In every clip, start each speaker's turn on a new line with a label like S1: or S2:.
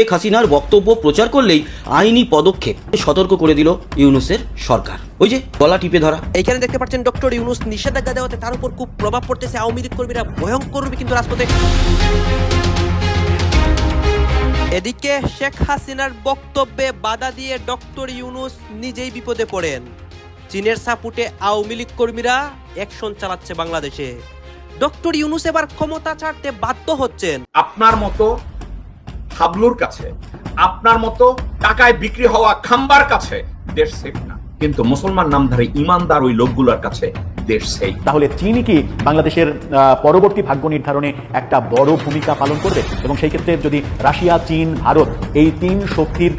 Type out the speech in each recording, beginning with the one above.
S1: শেখ হাসিনার বক্তব্য প্রচার করলেই আইনি পদক্ষেপ সতর্ক করে দিল ইউনুসের সরকার। ওই যে গলা টিপে ধরা।
S2: এইখানে দেখতে পাচ্ছেন ডক্টর ইউনুস নিষেধাজ্ঞা দেওয়াতে তার উপর খুব প্রভাব পড়তেছে। আওয়ামী লীগ কর্মীরা ভয়ঙ্কর রূপে কিন্তু রাজপথে এদিকে শেখ হাসিনার বক্তব্যে বাধা দিয়ে ডক্টর ইউনুস নিজেই বিপদে পড়েন। চীনের সাপুটে আওয়ামী লীগ কর্মীরা অ্যাকশন চালাচ্ছে বাংলাদেশে। ডক্টর ইউনুস এবার ক্ষমতা ছাড়তে বাধ্য হচ্ছেন।
S3: আপনার মতো হাবলুর কাছে, আপনার মতো টাকায় বিক্রি হওয়া খাম্বার কাছে দেশ সেফ না। কিন্তু মুসলমান নামধারী ইমানদার ওই লোকগুলোর কাছে দেশ সেফ
S4: তাহলে চীনই কি বাংলাদেশের পরবর্তী ভাগ্য নির্ধারণে একটা বড় ভূমিকা পালন করবে? এবং সেই ক্ষেত্রে যদি রাশিয়া চীন ভারত এই তিন শক্তির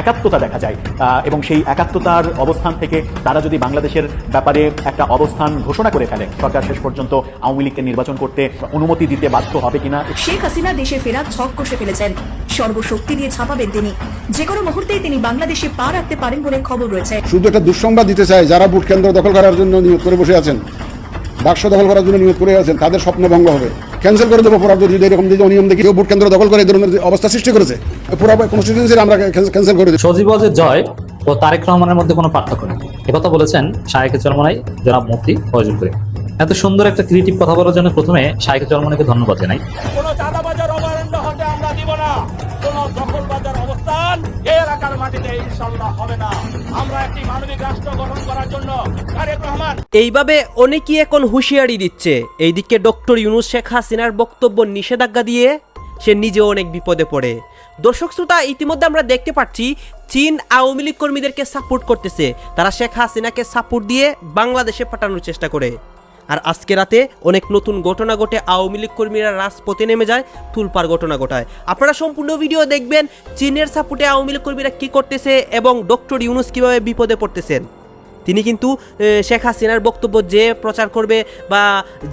S4: একাত্মতা দেখা যায় এবং সেই একাত্মতার অবস্থান থেকে তারা যদি বাংলাদেশের ব্যাপারে একটা অবস্থান ঘোষণা করে ফেলে সরকার শেষ পর্যন্ত আওয়ামী লীগকে নির্বাচন করতে অনুমতি দিতে বাধ্য হবে কিনা?
S5: শেখ হাসিনা দেশে ফেরার ছক কষে ফেলেছেন। সর্বশক্তি দিয়ে ছাপাবেন তিনি। যে কোনো মুহূর্তেই তিনি বাংলাদেশে পা রাখতে পারেন বলে খবর রয়েছে।
S6: শুধু একটা দুঃসংবাদ দিতে চাই যারা ভোট কেন্দ্র দখল করার জন্য নিয়োগ করে বসে আছেন বাক্স দখল করার জন্য নিয়োগ করে আছেন তাদের স্বপ্ন ভঙ্গ হবে। ক্যান্সেল করে দেবো পুরা যদি এরকম যদি অনিয়ম দেখি। ভোট কেন্দ্র দখল করে এই ধরনের অবস্থা সৃষ্টি করেছে পুরো কনস্টিটিউন্সির আমরা ক্যান্সেল করে দেবো।
S7: সজীবজের জয় ও তারেক রহমানের মধ্যে কোনো পার্থক্য নেই। একথা বলেছেন শায়েকে চরমনাই জনাব মুফতি ফয়জুল করিম। এত সুন্দর একটা ক্রিয়েটিভ কথা বলার জন্য প্রথমে শায়েকে চরমনাইকে ধন্যবাদ জানাই।
S8: কোন চাঁদাবাজার অভয়ারণ্য হতে আমরা দিব না। কোন এলাকার মাটিতে ইনশাল্লাহ হবে না। আমরা একটি মানবিক রাষ্ট্র গঠন করার জন্য
S2: এইভাবে অনেকেই এখন হুঁশিয়ারি দিচ্ছে। এইদিকে ডক্টর ইউনুস শেখ হাসিনার বক্তব্য নিষেধাজ্ঞা দিয়ে সে নিজেও অনেক বিপদে পড়ে। দর্শক শ্রোতা, ইতিমধ্যে আমরা দেখতে পাচ্ছি, চীন আওয়ামী লীগ কর্মীদেরকে সাপোর্ট করতেছে। তারা শেখ হাসিনাকে সাপোর্ট দিয়ে বাংলাদেশে পাঠানোর চেষ্টা করে। আর আজকে রাতে অনেক নতুন ঘটনা ঘটে, আওয়ামী লীগ কর্মীরা রাজপথে নেমে যায় তুলপার ঘটনা ঘটায়। আপনারা সম্পূর্ণ ভিডিও দেখবেন, চীনের সাপোর্টে আওয়ামী লীগ কর্মীরা কী করতেছে এবং ডক্টর ইউনুস কীভাবে বিপদে পড়তেছেন। তিনি কিন্তু শেখ হাসিনার বক্তব্য যে প্রচার করবে বা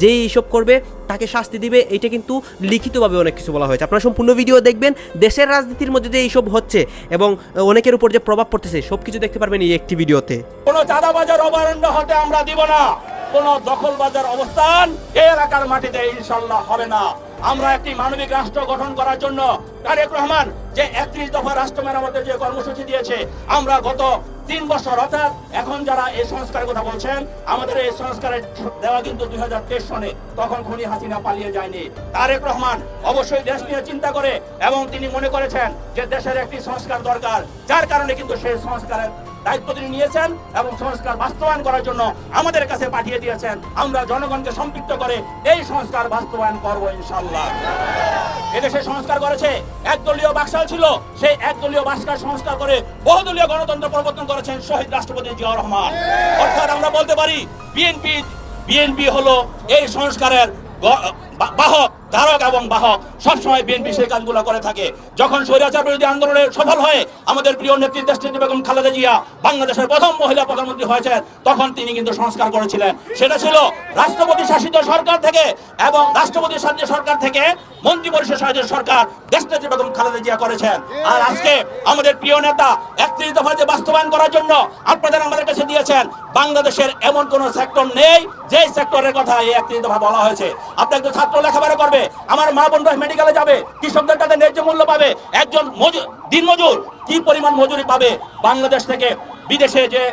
S2: যেই এইসব করবে, তাকে শাস্তি দিবে এটা কিন্তু লিখিতভাবে অনেক কিছু বলা হয়েছে। আপনারা সম্পূর্ণ ভিডিও দেখবেন, দেশের রাজনীতির মধ্যে যে এইসব হচ্ছে এবং অনেকের উপর যে প্রভাব পড়তেছে, সব কিছু দেখতে পারবেন এই একটি ভিডিওতে।
S8: কোন চাঁদাবাজার অভয়ারণ্য হতে আমরা দিব না। কোন দখলবাজার অবস্থান এ এলাকার মাটিতে ইনশাল্লাহ হবে না। আমরা একটি মানবিক রাষ্ট্র গঠন করার জন্য তারেক রহমান যে একত্রিশ দফা রাষ্ট্র মেরামতের যে কর্মসূচি দিয়েছে, আমরা গত তিন বছর অর্থাৎ এখন যারা এই সংস্কারের কথা বলছেন, আমাদের এই সংস্কারের দেওয়া কিন্তু দুই হাজার তেইশ সনে, তখন খুনি হাসিনা পালিয়ে যায়নি। তারেক রহমান অবশ্যই দেশ নিয়ে চিন্তা করে, এবং তিনি মনে করেছেন যে দেশের একটি সংস্কার দরকার, যার কারণে কিন্তু সেই সংস্কারের দায়িত্ব তিনি নিয়েছেন এবং সংস্কার বাস্তবায়ন করার জন্য আমাদের কাছে পাঠিয়ে দিয়েছেন। আমরা জনগণকে সম্পৃক্ত করে এই সংস্কার বাস্তবায়ন করব ইনশাল্লাহ এদেশে সংস্কার করেছে একদলীয় বাকশাল ছিল, সেই একদলীয় বাসকার সংস্কার করে বহুদলীয় গণতন্ত্র প্রবর্তন করেছেন শহীদ রাষ্ট্রপতি জিয়াউর রহমান। অর্থাৎ আমরা বলতে পারি, বিএনপি বিএনপি হলো এই সংস্কারের বাহক, ধারক এবং বাহক। সবসময় বিএনপি সেই কাজগুলো করে থাকে। যখন স্বৈরাচার বিরোধী আন্দোলনে সফল হয়ে আমাদের প্রিয় নেত্রী দেশনেত্রী বেগম খালেদা জিয়া বাংলাদেশের প্রথম মহিলা প্রধানমন্ত্রী হয়েছেন, তখন তিনি কিন্তু সংস্কার করেছিলেন। সেটা ছিল রাষ্ট্রপতি শাসিত সরকার থেকে এবং রাষ্ট্রপতি শাসিত সরকার থেকে মন্ত্রী পরিষদ শাসিত সরকার দেশনেত্রী বেগম খালেদা জিয়া করেছেন। আর আজকে আমাদের প্রিয় নেতা একত্রিশ দফা যে বাস্তবায়ন করার জন্য আপনাদের আমাদের কাছে দিয়েছেন, বাংলাদেশের এমন কোন সেক্টর নেই যে সেক্টরের কথা এই একত্রিশ দফা বলা হয়েছে। আপনার ছাত্র লেখাপড়া করবে। আমার মা বোনরা মেডিকেলে যাবে, কৃষকদের তাদের ন্যায্য মূল্য পাবে। একজন মজুর দিনমজুর কি পরিমাণ মজুরি পাবে? বাংলাদেশ থেকে বিদেশে যে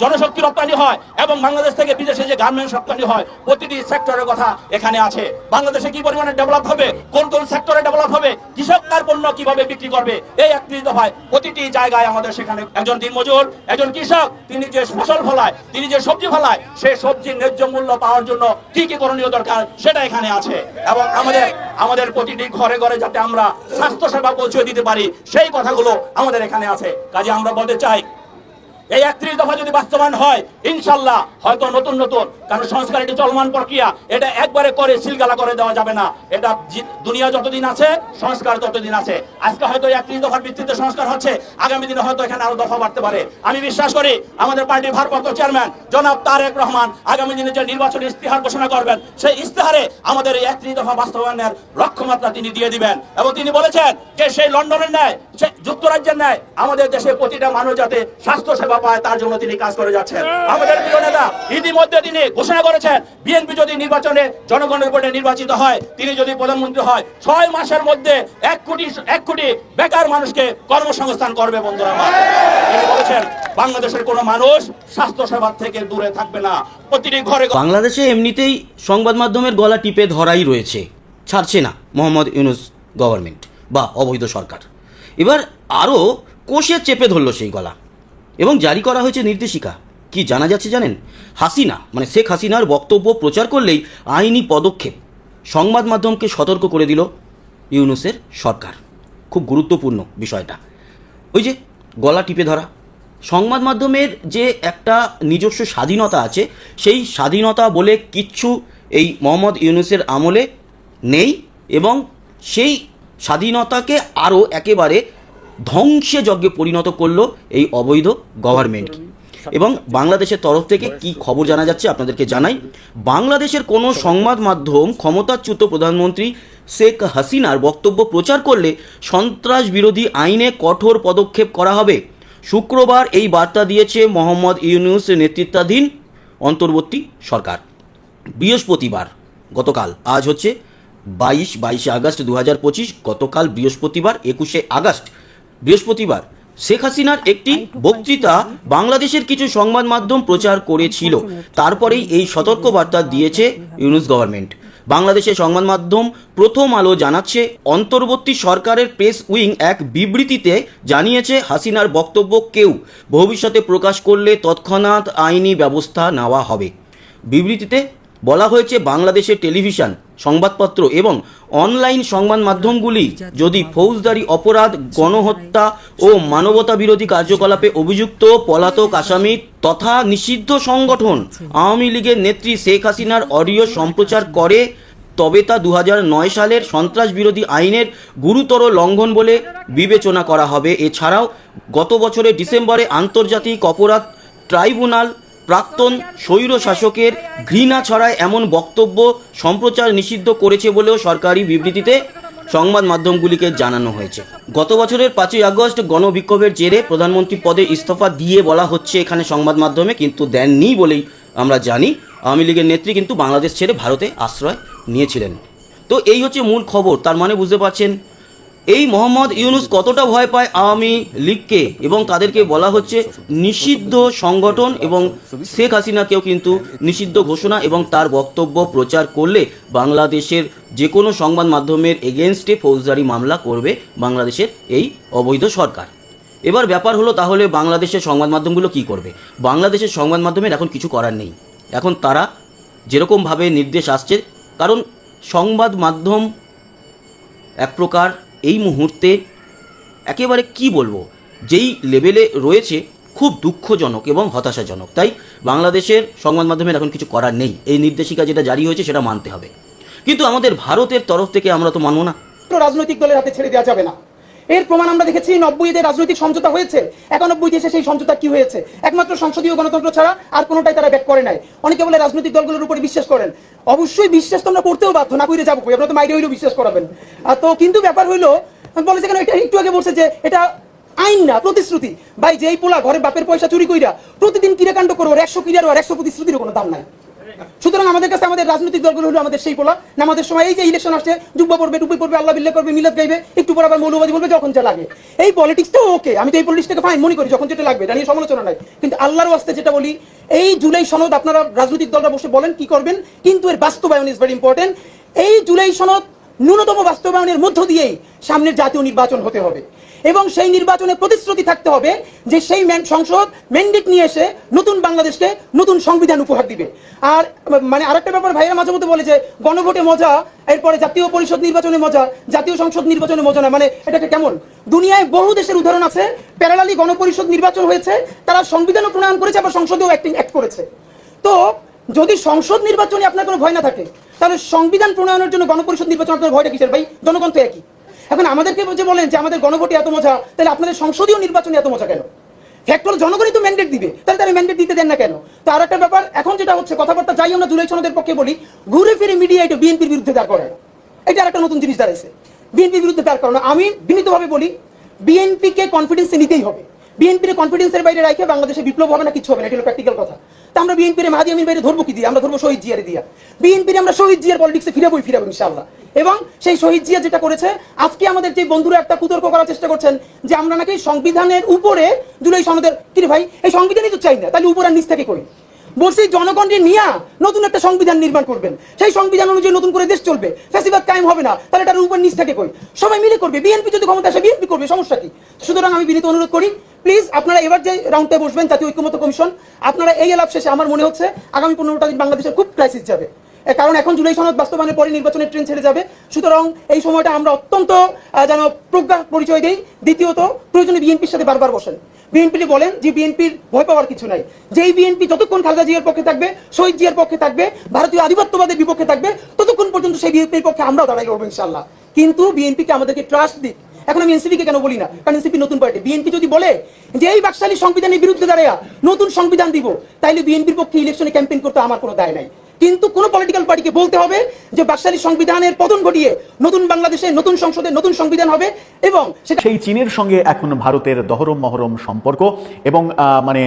S8: জনশক্তি রপ্তানি হয় এবং বাংলাদেশ থেকে বিদেশে যে গার্মেন্টস রপ্তানি হয়, প্রতিটি সেক্টরের কথা এখানে আছে। বাংলাদেশে কি পরিমাণে ডেভেলপ হবে? কোন কোন সেক্টরে ডেভেলপ হবে? কৃষক তার পণ্য কীভাবে বিক্রি করবে? এই একত্রিশ দফায় প্রতিটি জায়গায় আমাদের সেখানে একজন দিনমজুর একজন কৃষক, তিনি যে ফসল ফলায়, তিনি যে সবজি ফলায় সেই সবজির ন্যায্য মূল্য পাওয়ার জন্য কি কি করণীয় দরকার সেটা এখানে আছে। এবং আমাদের আমাদের প্রতিটি ঘরে ঘরে যাতে আমরা স্বাস্থ্য সেবা পৌঁছে দিতে পারি, সেই কথাগুলো আমাদের এখানে আছে। কাজে আমরা বলতে চাই এই একত্রিশ দফা যদি বাস্তবায়ন হয়, ইনশাল্লাহ হয়তো নতুন নতুন, কারণ সংস্কার এটি চলমান প্রক্রিয়া, এটা একবারে করে সিলগালা করে দেওয়া যাবে না। এটা দুনিয়া যতদিন আছে, সংস্কার ততদিন আছে। আজকে হয়তো একত্রিশ দফার ভিত্তিতে সংস্কার হচ্ছে, আগামী দিনে হয়তো এখানে আরও দফা বাড়তে পারে। আমি বিশ্বাস করি, আমাদের পার্টির ভারপ্রাপ্ত চেয়ারম্যান, জনাব তারেক রহমান, আগামী দিনে যে নির্বাচনী ইস্তেহার ঘোষণা করবেন, সেই ইস্তেহারে আমাদের এই একত্রিশ দফা বাস্তবায়নের লক্ষ্যমাত্রা তিনি দিয়ে দিবেন। এবং তিনি বলেছেন যে সেই লন্ডনের ন্যায় যুক্তরাজ্যের ন্যায় আমাদের দেশে প্রতিটা মানুষ যাতে স্বাস্থ্য সেবা পায়, তার জন্য তিনি কাজ করে যাচ্ছেন। আমাদের প্রিয় নেতা ইতিমধ্যে তিনি ঘোষণা করেছেন, বিএনপি যদি নির্বাচনে, জনগণের ভোটে নির্বাচিত হয়, তিনি যদি প্রধানমন্ত্রী হয়, ছয় মাসের মধ্যে এক কোটি এক কোটি বেকার মানুষকে কর্মসংস্থান করবে বন্ধুরা তিনি বলেছেন, বাংলাদেশের কোনো মানুষ স্বাস্থ্য সেবার থেকে দূরে থাকবে না। প্রতিটি ঘরে
S1: বাংলাদেশে এমনিতেই সংবাদ মাধ্যমের গলা টিপে ধরাই রয়েছে। ছাড়ছে না মোহাম্মদ ইউনুস গভর্নমেন্ট বা অবৈধ সরকার। এবার আরও কোষে চেপে ধরল সেই গলা। এবং জারি করা হয়েছে নির্দেশিকা। কি জানা যাচ্ছে জানেন? হাসিনা মানে শেখ হাসিনার বক্তব্য প্রচার করলেই আইনি পদক্ষেপ সংবাদ মাধ্যমকে সতর্ক করে দিল ইউনুসের সরকার। খুব গুরুত্বপূর্ণ বিষয়টা। ওই যে গলা টিপে ধরা। সংবাদ মাধ্যমের যে একটা নিজস্ব স্বাধীনতা আছে, সেই স্বাধীনতা বলে কিচ্ছু এই মোহাম্মদ ইউনুসের আমলে নেই এবং সেই স্বাধীনতাকে আরও একেবারে ধ্বংসে যজ্ঞে পরিণত করল এই অবৈধ গভর্নমেন্ট এবং বাংলাদেশের তরফ থেকে কি খবর জানা যাচ্ছে আপনাদেরকে জানাই। বাংলাদেশের কোনো সংবাদ মাধ্যম ক্ষমতাচ্যুত প্রধানমন্ত্রী শেখ হাসিনার বক্তব্য প্রচার করলে সন্ত্রাস বিরোধী আইনে কঠোর পদক্ষেপ করা হবে। শুক্রবার এই বার্তা দিয়েছে মোহাম্মদ ইউনুস নেতৃত্বাধীন অন্তর্বর্তী সরকার। বৃহস্পতিবার, গতকাল, আজ হচ্ছে বাইশ, বাইশে আগস্ট দু হাজার পঁচিশ, গতকাল বৃহস্পতিবার, একুশে আগস্ট বৃহস্পতিবার শেখ হাসিনার একটি বক্তৃতা বাংলাদেশের কিছু সংবাদ মাধ্যম প্রচার করেছিল। তারপরেই এই সতর্কবার্তা দিয়েছে ইউনুস গভর্নমেন্ট। বাংলাদেশের সংবাদ মাধ্যম প্রথম আলো জানাচ্ছে, অন্তর্বর্তী সরকারের প্রেস উইং এক বিবৃতিতে জানিয়েছে, হাসিনার বক্তব্য কেউ ভবিষ্যতে প্রকাশ করলে তৎক্ষণাৎ আইনি ব্যবস্থা নেওয়া হবে। বিবৃতিতে বলা হয়েছে বাংলাদেশের টেলিভিশন, সংবাদপত্র এবং অনলাইন সংবাদ মাধ্যমগুলি যদি ফৌজদারি অপরাধ, গণহত্যা ও মানবতা বিরোধী কার্যকলাপে অভিযুক্ত পলাতক আসামি তথা নিষিদ্ধ সংগঠন আওয়ামী লীগের নেত্রী শেখ হাসিনার অডিও সম্প্রচার করে, তবে তা দু সালের সন্ত্রাস বিরোধী আইনের গুরুতর লঙ্ঘন বলে বিবেচনা করা হবে। এছাড়াও গত বছরের ডিসেম্বরে আন্তর্জাতিক অপরাধ ট্রাইব্যুনাল প্রাক্তন স্বৈর শাসকের ঘৃণা ছড়ায় এমন বক্তব্য সম্প্রচার নিষিদ্ধ করেছে বলেও সরকারি বিবৃতিতে সংবাদ মাধ্যমগুলিকে জানানো হয়েছে। গত বছরের পাঁচই আগস্ট গণবিক্ষোভের জেরে প্রধানমন্ত্রী পদে ইস্তফা দিয়ে বলা হচ্ছে, এখানে সংবাদ মাধ্যমে কিন্তু দেননি বলেই আমরা জানি। আওয়ামী লীগের নেত্রী কিন্তু বাংলাদেশ ছেড়ে ভারতে আশ্রয় নিয়েছিলেন। তো এই হচ্ছে মূল খবর, তার মানে বুঝতে পারছেন এই মোহাম্মদ ইউনুস কতটা ভয় পায় আওয়ামী লীগকে? এবং তাদেরকে বলা হচ্ছে নিষিদ্ধ সংগঠন এবং শেখ হাসিনাকেও কিন্তু নিষিদ্ধ ঘোষণা এবং তার বক্তব্য প্রচার করলে বাংলাদেশের যে কোনো সংবাদ মাধ্যমের এগেনস্টে ফৌজদারি মামলা করবে বাংলাদেশের এই অবৈধ সরকার। এবার ব্যাপার হলো তাহলে বাংলাদেশের সংবাদ মাধ্যমগুলো কি করবে? বাংলাদেশের সংবাদ মাধ্যমের এখন কিছু করার নেই। এখন তারা যেরকমভাবে নির্দেশ আসছে, কারণ সংবাদ মাধ্যম এক প্রকার এই মুহূর্তে একেবারে কি বলব? যেই লেভেলে রয়েছে, খুব দুঃখজনক এবং হতাশাজনক। তাই বাংলাদেশের সংবাদ মাধ্যমের এখন কিছু করার নেই। এই নির্দেশিকা যেটা জারি হয়েছে, সেটা মানতে হবে। কিন্তু আমাদের ভারতের তরফ থেকে আমরা তো মানব না।
S9: রাজনৈতিক দলের হাতে ছেড়ে দেওয়া যাবে না। এর প্রমাণ আমরা দেখেছি, নব্বই নব্বইতে রাজনৈতিক সমঝোতা হয়েছে। একানব্বইতে এসে সেই সমঝোতা কি হয়েছে? একমাত্র সংসদীয় গণতন্ত্র ছাড়া আর কোনোটাই তারা ব্যাক করে নাই। অনেকে বলে রাজনৈতিক দলগুলোর উপরে বিশ্বাস করেন। অবশ্যই বিশ্বাস তো আমরা করতেও বাধ্য, না করে যাব আপনারা তো মাইরে হইলেও বিশ্বাস করাবেন। তো কিন্তু ব্যাপার হইল বলেছে কেন এটা একটু আগে বলছে যে এটা আইন না, প্রতিশ্রুতি। ভাই, যেই পোলা ঘরে বাপের পয়সা চুরি কইরা প্রতিদিন কিরাকাণ্ড করব একশো কিরার আর একশো প্রতিশ্রুতির কোনো দাম নাই। সুতরাং আমাদের কাছে আমাদের রাজনৈতিক দলগুলো হলো আমাদের সেই পোলা। নামাজের সময় এই যে ইলেকশন আসছে জুব্বা পড়বে টুপি পড়বে, আল্লাহ বিল্লাহ করবে, মিলাদ গাইবে, একটু পর আবার মৌলবাদী বলবে, যখন যা লাগে। এই পলিটিক্স তো ওকে, আমি তো এই পলিটিক্সটাকে ফাইন মনে করি, যখন যেটা লাগবে, এটা নিয়ে সমালোচনা নাই। কিন্তু আল্লাহর ওয়াস্তে যেটা বলি, এই জুলাই সনদ আপনারা রাজনৈতিক দলরা বসে বলেন, কি করবেন? কিন্তু এর বাস্তবায়ন ইজ ভেরি ইম্পর্টেন্ট এই জুলাই সনদ ন্যূনতম বাস্তবায়নের মধ্য দিয়েই সামনের জাতীয় নির্বাচন হতে হবে। এবং সেই নির্বাচনে প্রতিশ্রুতি থাকতে হবে যে সেই সংসদ ম্যান্ডেট নিয়ে এসে নতুন বাংলাদেশকে নতুন সংবিধান উপহার দিবে। আর মানে আরেকটা ব্যাপার ভাইরা মাঝে মধ্যে বলে যে গণভোটে মজা, এরপরে জাতীয় পরিষদ নির্বাচনে মজা, জাতীয় সংসদ নির্বাচনে মজা না। মানে এটা একটা কেমন? দুনিয়ায় বহু দেশের উদাহরণ আছে প্যারালালি গণপরিষদ নির্বাচন হয়েছে, তারা সংবিধানও প্রণয়ন করেছে, আবার সংসদেও অ্যাক্টিং অ্যাক্ট করেছে। তো যদি সংসদ নির্বাচনে আপনার কোনো ভয় না থাকে, তাহলে সংবিধান প্রণয়নের জন্য গণপরিষদ নির্বাচন আপনার ভয়টা কিসের? ভাই, জনগণ তো একই। এখন আমাদেরকে যে বলেন যে আমাদের গণভোটে এত মজা, তাহলে আপনাদের সংসদীয় নির্বাচনে এত মজা কেন? ফ্যাক্টর জনগণই তো ম্যান্ডেট দিবে, তাহলে তারা ম্যান্ডেট দিতে দেন না কেন? তো আর একটা ব্যাপার, এখন যেটা হচ্ছে, কথাবার্তা যাই আমরা জুলাই সনদের পক্ষে বলি, ঘুরে ফিরে মিডিয়া এটা বিএনপির বিরুদ্ধে দাঁড় করে এটা একটা নতুন জিনিস দাঁড়াইছে। বিএনপির বিরুদ্ধে দাঁড় করানো। আমি বিনীতভাবে বলি, বিএনপিকে কনফিডেন্সে নিতেই হবে। বিএনপির কনফিডেন্সের বাইরে রাখে বাংলাদেশে বিপ্লব হবে না, কিছু হবে না, এটা প্র্যাকটিক্যাল কথা। তা আমরা বিএনপির মাহাদি আমির বাইরে ধরবো কি দিয়ে? আমরা ধরবো শহীদ জিয়ারে দিয়া। বিএনপির আমরা শহীদ জিয়ার পলিটিক্সে ফিরাবই ফিরাবো ইনশাআল্লাহ। এবং সেই শহীদ জিয়া যেটা করেছে, আজকে আমাদের যে বন্ধুরা একটা কুতর্ক করার চেষ্টা করছেন, যে আমরা নাকি সংবিধানের উপরে জুলাই সনদের, কি ভাই? এই সংবিধানই তো চাই না, তাহলে উপর আর নিচ থেকে করি। বলছি, জনগণকে নিয়ে নতুন একটা সংবিধান নির্মাণ করবেন। সেই সংবিধান অনুযায়ী নতুন করে দেশ চলবে। ফেসিবাদ কায়েম হবে না, তাহলে এটার উপর নিচ থেকে কই সবাই মিলে করবে, বিএনপি যদি ক্ষমতা আসে, বিএনপি করবে, সমস্যা কি? সুতরাং আমি বিনীত অনুরোধ করি প্লিজ আপনারা এবার যে রাউন্ডে বসবেন, জাতীয় ঐক্যমত কমিশন, আপনারা এই এলাপ শেষে আমার মনে হচ্ছে আগামী পনেরোটা দিন বাংলাদেশের খুব ক্রাইসিস যাবে। কারণ এখন জুলাই সনদ বাস্তবায়নের পরে নির্বাচনের ট্রেন ছেড়ে যাবে। সুতরাং এই সময়টা আমরা অত্যন্ত যেন প্রজ্ঞা পরিচয় দেই। দ্বিতীয়ত, প্রয়োজনে বিএনপির সাথে বারবার বসেন। বিএনপি বলেন যে বিএনপির ভয় পাওয়ার কিছু নাই। যেই বিএনপি যতক্ষণ খালেদা জিয়ার পক্ষে থাকবে, শহীদ জিয়ার পক্ষে থাকবে, ভারতীয় আধিপত্যবাদের বিপক্ষে থাকবে, ততক্ষণ পর্যন্ত সেই বিএনপির পক্ষে আমরাও দাঁড়াই করব ইনশাল্লাহ কিন্তু বিএনপিকে আমাদেরকে ট্রাস্ট দিক। এখন আমি এনসিপি কে কেন বলি না? কারণ এনসিপি নতুন পার্টি। বিএনপি যদি বলে যে এই বাকশালী সংবিধানের বিরুদ্ধে দাঁড়িয়ে নতুন সংবিধান দিব, তাইলে বিএনপির পক্ষে ইলেকশনে ক্যাম্পেইন করতে আমার কোনো দায় নাই। কিন্তু কোন পলিটিক্যাল পার্টিকে বলতে হবে যে বাকশালী সংবিধানের পতন ঘটিয়ে নতুন বাংলাদেশে, নতুন সংসদে নতুন সংবিধান হবে এবং
S4: সেই চীনের সঙ্গে এখন ভারতের দহরম মহরম সম্পর্ক এবং মানে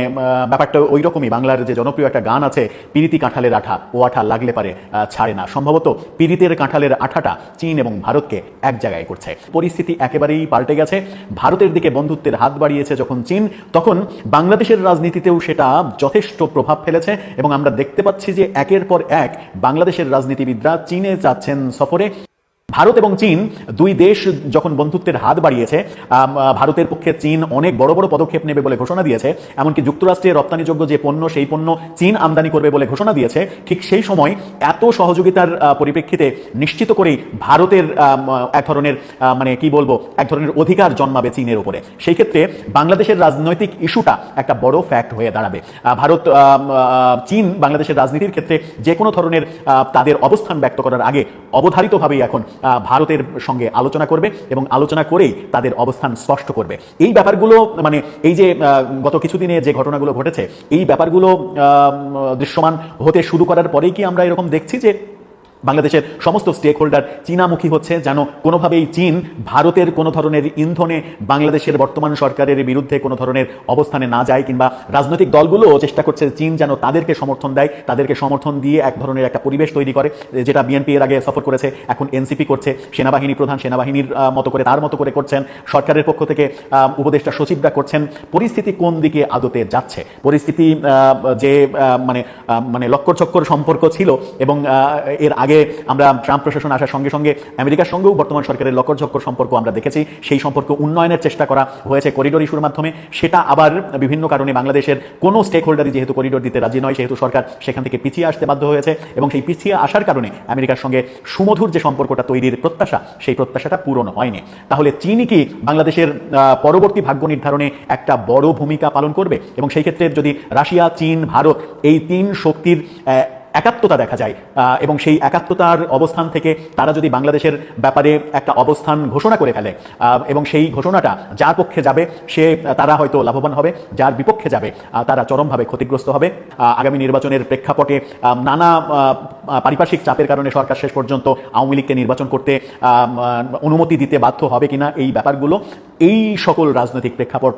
S4: ব্যাপারটা ওই রকমই। বাংলার যে জনপ্রিয় একটা গান আছে, পিরিতি কাঁঠালের আঠা ও আঠা লাগলে পারে ছাড়ে না। সম্ভবত পিরিতের কাঁঠালের আঠাটা চীন এবং ভারতকে এক জায়গায় করছে। পরিস্থিতি একেবারেই পাল্টে গেছে। ভারতের দিকে বন্ধুত্বের হাত বাড়িয়েছে যখন চীন, তখন বাংলাদেশের রাজনীতিতেও সেটা যথেষ্ট প্রভাব ফেলেছে এবং আমরা দেখতে পাচ্ছি যে একের পর এক বাংলাদেশের রাজনীতিবিদরা চীনে যাচ্ছেন সফরে। ভারত এবং চীন দুই দেশ যখন বন্ধুত্বের হাত বাড়িয়েছে ভারতের পক্ষে চীন অনেক বড় বড় পদক্ষেপ নেবে বলে ঘোষণা দিয়েছে, এমনকি যুক্তরাষ্ট্রে রপ্তানিযোগ্য যে পণ্য সেই পণ্য চীন আমদানি করবে বলে ঘোষণা দিয়েছে, ঠিক সেই সময় এত সহযোগিতার পরিপ্রেক্ষিতে নিশ্চিত করেই ভারতের এক ধরনের মানে কি বলব, এক ধরনের অধিকার জন্মাবে চীনের উপরে। সেই ক্ষেত্রে বাংলাদেশের রাজনৈতিক ইস্যুটা একটা বড় ফ্যাক্ট হয়ে দাঁড়াবে। ভারত চীন বাংলাদেশের রাজনীতির ক্ষেত্রে যে কোনো ধরনের তাদের অবস্থান ব্যক্ত করার আগে অবধারিতভাবেই এখন ভারতের সঙ্গে আলোচনা করবে এবং আলোচনা করেই তাদের অবস্থান স্পষ্ট করবে। এই ব্যাপারগুলো মানে এই যে গত কিছুদিনে যে ঘটনাগুলো ঘটেছে, এই ব্যাপারগুলো দৃশ্যমান হতে শুরু করার পরেই কি আমরা এরকম দেখছি যে বাংলাদেশের সমস্ত স্টেক হোল্ডার চীনামুখী হচ্ছে যেন কোনোভাবেই চীন ভারতের কোনো ধরনের ইন্ধনে বাংলাদেশের বর্তমান সরকারের বিরুদ্ধে কোনো ধরনের অবস্থানে না যায় কিংবা রাজনৈতিক দলগুলো চেষ্টা করছে চীন যেন তাদেরকে সমর্থন দেয়, তাদেরকে সমর্থন দিয়ে এক ধরনের একটা পরিবেশ তৈরি করে, যেটা বিএনপি এর আগে সফর করেছে, এখন এনসিপি করছে, সেনাবাহিনী প্রধান সেনাবাহিনীর মতো করে তার মতো করে করছেন, সরকারের পক্ষ থেকে উপদেষ্টা সচিবরা করছেন, পরিস্থিতি কোন দিকে আদতে যাচ্ছে? পরিস্থিতি যে মানে মানে লক্কর চক্কর সম্পর্ক ছিল এবং এর আগে আমরা ট্রাম্প প্রশাসন আসার সঙ্গে সঙ্গে আমেরিকার সঙ্গেও বর্তমান সরকারের লক্কর ঝক্কর সম্পর্ক আমরা দেখেছি। সেই সম্পর্ক উন্নয়নের চেষ্টা করা হয়েছে করিডোর ইস্যুর মাধ্যমে। সেটা আবার বিভিন্ন কারণে বাংলাদেশের কোনো স্টেক হোল্ডারই যেহেতু করিডোর দিতে রাজি নয়, সেহেতু সরকার সেখান থেকে পিছিয়ে আসতে বাধ্য হয়েছে এবং সেই পিছিয়ে আসার কারণে আমেরিকার সঙ্গে সুমধুর যে সম্পর্কটা তৈরির প্রত্যাশা, সেই প্রত্যাশাটা পূরণ হয়নি। তাহলে চীনই কি বাংলাদেশের পরবর্তী ভাগ্য নির্ধারণে একটা বড় ভূমিকা পালন করবে? এবং সেই ক্ষেত্রে যদি রাশিয়া, চীন, ভারত এই তিন শক্তির একাত্মতা দেখা যায় এবং সেই একাত্মতার অবস্থান থেকে তারা যদি বাংলাদেশের ব্যাপারে একটা অবস্থান ঘোষণা করে ফেলে এবং সেই ঘোষণাটা যার পক্ষে যাবে সে তারা হয়তো লাভবান হবে যার বিপক্ষে যাবে তারা চরমভাবে ক্ষতিগ্রস্ত হবে। আগামী নির্বাচনের প্রেক্ষাপটে নানা পারিপার্শ্বিক চাপের কারণে সরকার শেষ পর্যন্ত আওয়ামী লীগকে নির্বাচন করতে অনুমতি দিতে বাধ্য হবে কিনা এই ব্যাপারগুলো এই সকল রাজনৈতিক প্রেক্ষাপট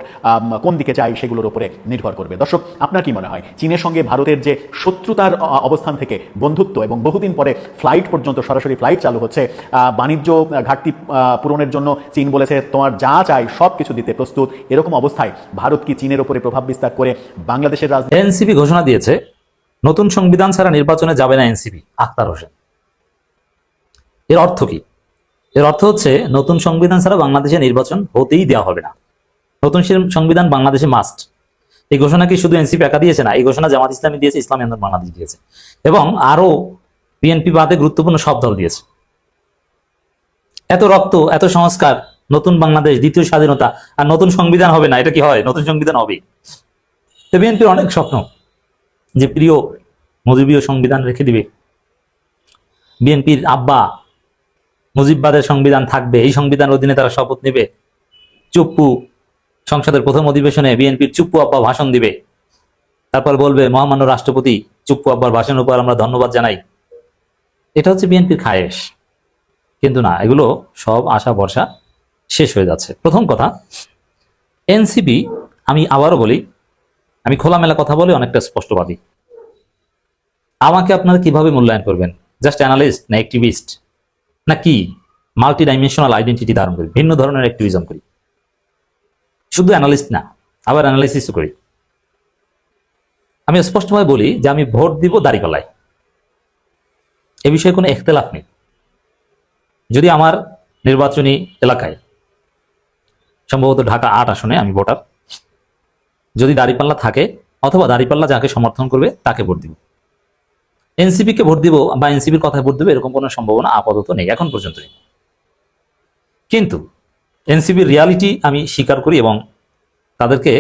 S4: কোন দিকে যায় সেগুলোর উপরে নির্ভর করবে। দর্শক আপনার কি মনে হয়? চীনের সঙ্গে ভারতের যে শত্রুতার অ, অবস্থান থেকে বন্ধুত্ব এবং বহুদিন পরে ফ্লাইট পর্যন্ত সরাসরি ফ্লাইট চালু হচ্ছে। বাণিজ্য ঘাটতি পূরণের জন্য চীন বলেছে, তোমার যা চাই সব কিছু দিতে প্রস্তুত। এরকম অবস্থায় ভারত কি চীনের উপরে প্রভাব বিস্তার করে বাংলাদেশের রাজনীতি
S7: এনসিপি ঘোষণা দিয়েছে, নতুন সংবিধান ছাড়া নির্বাচনে যাবে না এনসিপি। আখতার হোসেন। এর অর্থ কি? এর অর্থ হচ্ছে, নতুন সংবিধান ছাড়া বাংলাদেশে নির্বাচন হতেই দেওয়া হবে না। নতুন সংবিধান বাংলাদেশে মাস্ট এই ঘোষণা কি শুধু এনসিপি একা দিয়েছে না, এই ঘোষণা জামাত ইসলামী দিয়েছে, ইসলামী আন্দোলন বাংলাদেশ দিয়েছে। এবং আরও বিএনপি বাদে গুরুত্বপূর্ণ সব দল দিয়েছে। এত রক্ত, এত সংস্কার, নতুন বাংলাদেশ, দ্বিতীয় স্বাধীনতা, আর নতুন সংবিধান হবে না, এটা কি হয়? নতুন সংবিধান হবে তো বিএনপির অনেক স্বপ্ন যে প্রিয়, মুজিবীয় সংবিধান রেখে দিবে। বিএনপির আব্বা মুজিববাদের সংবিধান থাকবে, এই সংবিধান অধীনে তারা শপথ নেবে। চুপ্পু সংসদের প্রথম অধিবেশনে বিএনপির চুপ্পু আব্বা ভাষণ দিবে। তারপর বলবে, মহামান্য রাষ্ট্রপতি চুপ্পু আব্বার ভাষণের উপর আমরা ধন্যবাদ জানাই। এটা হচ্ছে বিএনপির খায়েশ। কিন্তু না, এগুলো সব আশা ভরসা শেষ হয়ে যাচ্ছে। প্রথম কথা, এনসিপি, আমি আবারও বলি, আমি খোলামেলা কথা বলে অনেকটা স্পষ্টবাদী। আমাকে আপনারা কীভাবে মূল্যায়ন করবেন? জাস্ট অ্যানালিস্ট না অ্যাক্টিভিস্ট না কি? মাল্টি ডাইমেনশনাল আইডেন্টিটি ধারণ করি, ভিন্ন ধরনের অ্যাক্টিভিজম করি। শুধু অ্যানালিস্ট না, আবার অ্যানালাইসিসও করি। আমি স্পষ্টভাবে বলি যে আমি ভোট দিব দাঁড়িপাল্লায়। এ বিষয়ে কোনো এখতেলাফ নেই। যদি আমার নির্বাচনী এলাকায় সম্ভবত ঢাকা আট আসনে আমি ভোটার, যদি দাঁড়িপাল্লা থাকে অথবা দাঁড়িপাল্লা যাকে সমর্থন করবে তাকে ভোট দিব। এনসিপি কে ভোট দিব বা এনসিপির কথায় ভোট দেবো এরকম কোনো সম্ভাবনা আপাতত নেই, এখন পর্যন্ত নেই কিন্তু এনসিপির রিয়ালিটি আমি স্বীকার করি এবং তাদেরকে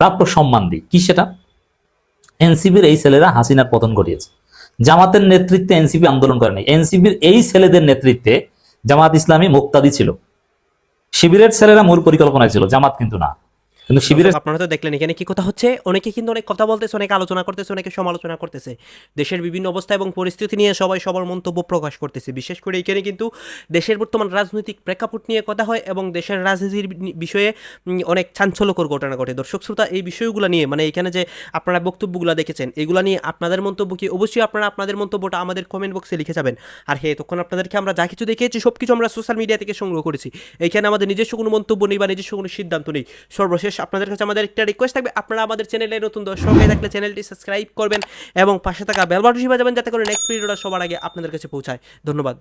S7: প্রাপ্য সম্মান দিই। কি সেটা? এনসিপির এই ছেলেরা হাসিনার পতন ঘটিয়েছে। জামাতের নেতৃত্বে এনসিপি আন্দোলন করেনি এনসিপির এই ছেলেদের নেতৃত্বে জামাত ইসলামী মুক্তাদি ছিল। শিবিরের ছেলেরা মূল পরিকল্পনায় ছিল, জামাত কিন্তু না। কিন্তু শিবিরের
S2: আপনারা তো দেখলেন এখানে কি কথা হচ্ছে? অনেকে কিন্তু অনেক কথা বলতেছে অনেকে আলোচনা করতেছে অনেকে সমালোচনা করতেছে। দেশের বিভিন্ন অবস্থা এবং পরিস্থিতি নিয়ে সবাই সবার মন্তব্য প্রকাশ করতেছে। বিশেষ করে এখানে কিন্তু দেশের বর্তমান রাজনৈতিক প্রেক্ষাপট নিয়ে কথা হয় এবং দেশের রাজনীতির বিষয়ে অনেক চাঞ্চল্যকর ঘটনা ঘটে। দর্শক শ্রোতা এই বিষয়গুলো নিয়ে মানে এখানে যে আপনারা বক্তব্যগুলো দেখেছেন এগুলো নিয়ে আপনাদের মন্তব্য কি? অবশ্যই আপনারা আপনাদের মন্তব্যটা আমাদের কমেন্ট বক্সে লিখে যাবেন। আর হ্যাঁ তখন আপনাদেরকে আমরা যা কিছু দেখিয়েছি সব কিছু আমরা সোশ্যাল মিডিয়া থেকে সংগ্রহ করেছি। এইখানে আমাদের নিজস্ব কোনো মন্তব্য নেই বা নিজস্ব কোনো সিদ্ধান্ত নেই। সর্বশেষ আপনাদের কাছে আমাদের একটা রিকোয়েস্ট থাকবে। আপনারা আমাদের চ্যানেলে নতুন দর্শক হয়ে থাকলে চ্যানেলটি সাবস্ক্রাইব করবেন এবং পাশে থাকা বেলবাটুসি বাজাবেন, যাতে করে নেক্সট ভিডিওটা সবার আগে আপনাদের কাছে পৌঁছায়। ধন্যবাদ।